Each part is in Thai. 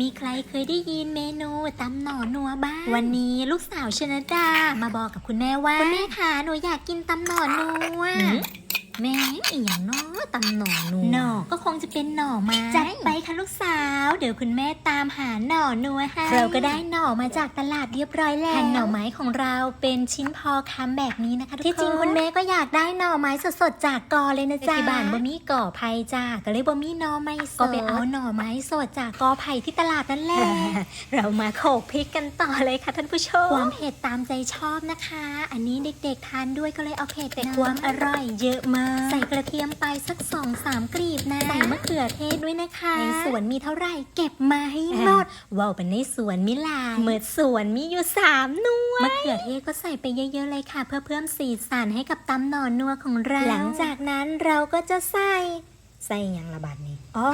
มีใครเคยได้ยินเมนูตำหน่อนัวบ้าง วันนี้ลูกสาวชนดามาบอกกับคุณแม่ว่า คุณแม่คะหนูอยากกินตำหน่อนัว แม่อีหยังเนาะตำหน่อนัวหน่อก็คงจะเป็นหน่อไม้จัดไปค่ะลูกสาว เดี๋ยวคุณแม่ตามหาหน่อนัวให้เราก็ได้หน่อมาจากตลาดเรียบร้อยแล้วหั่นหน่อไม้ของเราเป็นชิ้นพอคำแบบนี้นะคะทุกคนที่จริงคุณแม่ก็อยากได้หน่อไม้สดๆจากกอเลยนะจ๊ะที่บ้านบ่มีก่อไผ่จ้าก็เลยบ่มีหน่อไม้สดก็ไปเอาหน่อไม้สดจากกอไผ่ที่ตลาดนั่นแหละเรามาโขลกพริกกันต่อเลยค่ะท่านผู้ชมความเผ็ดตามใจชอบนะคะ อันนี้เด็กๆทานด้วยก็เลยเอาเผ็ดแต่ความอร่อยเยอะมากใส่กระเทียมไปสักสองสามกรีบนะใส่มะเขือเทศด้วยนะคะ ในสวนมีเท่าไหร่เก็บมาให้หมดว้าวเป็นในสวนมิลายเมื่อสวนมีอยู่สามหน่วยมะเขือเทศก็ใส่ไปเยอะๆเลยค่ะ เพื่อเพิ่มสีสันให้กับตำหน่อนัวของเราหลังจากนั้นเราก็จะใส่ ใส่อย่างละบาทนี้อ๋อ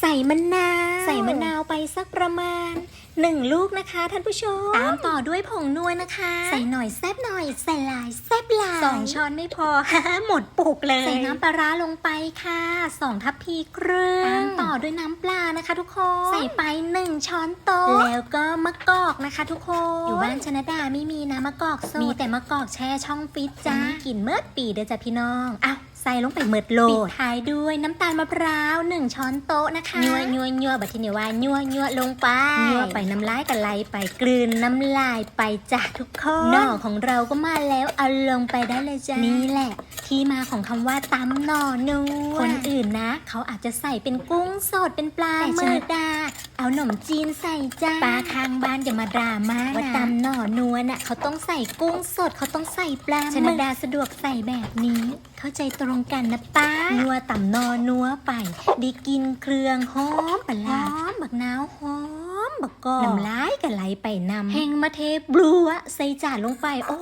ใส่มะนาว ใส่มะนาวไปสักประมาณหนึ่งลูกนะคะท่านผู้ชม ตามต่อด้วยผงนัวนะคะ ใส่หน่อยแซบหน่อยใส่หลายแซบหลายสองช้อนไม่พอหมดปุกเลย ใส่น้ำปลาร้าลงไปค่ะสองทัพพีครึ่งตามต่อด้วยน้ำปลานะคะทุกคน ใส่ไปหนึ่งช้อนโต๊ะแล้วก็มะกอกนะคะ ทุกคน อยู่บ้านชนดาไม่มีนะมะกอกสดมีแต่มะกอกแช่ช่องฟิตจ้ากลิ่นเมิดปีเด้อจ้ะพี่น้องอ้าวใส่ลงไปเมิดโลดปิดท้ายด้วยน้ำตาลมะพร้าวหนึ่งช้อนโต๊ะนะคะยัวยัวยัวบัดทีนี้ว่ายัวยัวลงไปยัวไปน้ำลายกันไหลไปกลืนน้ำลายไปจ้ะทุกคนหน่อของเราก็มาแล้วเอาลงไปได้เลยจ้ะนี่แหละ ที่มาของคำว่าตำหน่อนัวคนอื่นนะ เขาอาจจะใส่เป็นกุ้งสดเป็นปลาแต่ชนดาเอาหนมจีนใส่จ้าปลาข้างบ้านอย่ามาดราม่าว่าตำหน่อนัวน่ะเขาต้องใส่กุ้งสดเขาต้องใส่ปลาชนดาสะดวกใส่แบบนี้เข้าใจตรงกันนะป้า นัวตำหนอนัวไปได้กินเครื่องหอมปลาร้าหอมบักนาวหอมบักกอกน้ำลายก็ไหลไปนำแห้งมาเทบลัวใส่จานลงไปโอ้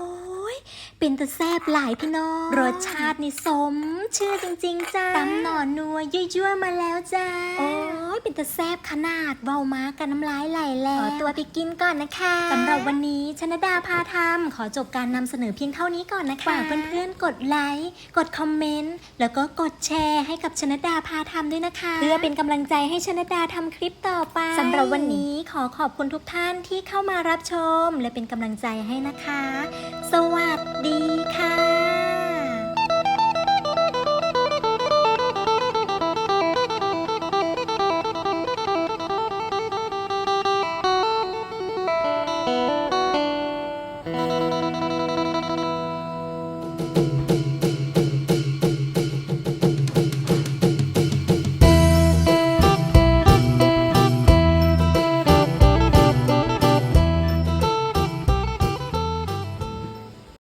ยเป็นตะแซบหลายพี่น้องรสชาตินี่สม ชื่อจริง ๆ จ้าตำหน่อนัวยั่วๆมาแล้วจ้าโอ้ยเป็นตะแซบขนาดเบามากันน้ำลายไหลแล้วขอตัวไปกินก่อนนะคะสำหรับวันนี้ชนดาพาทำขอจบการนำเสนอเพียงเท่านี้ก่อนนะคะฝากเพื่อนๆกดไลค์กดคอมเมนต์แล้วก็กดแชร์ให้กับชนดาพาทำด้วยนะคะ เพื่อเป็นกำลังใจให้ชนดาทำคลิปต่อไปสำหรับวันนี้ขอขอบคุณทุกท่านที่เข้ามารับชม และเป็นกำลังใจให้นะคะสวัสดี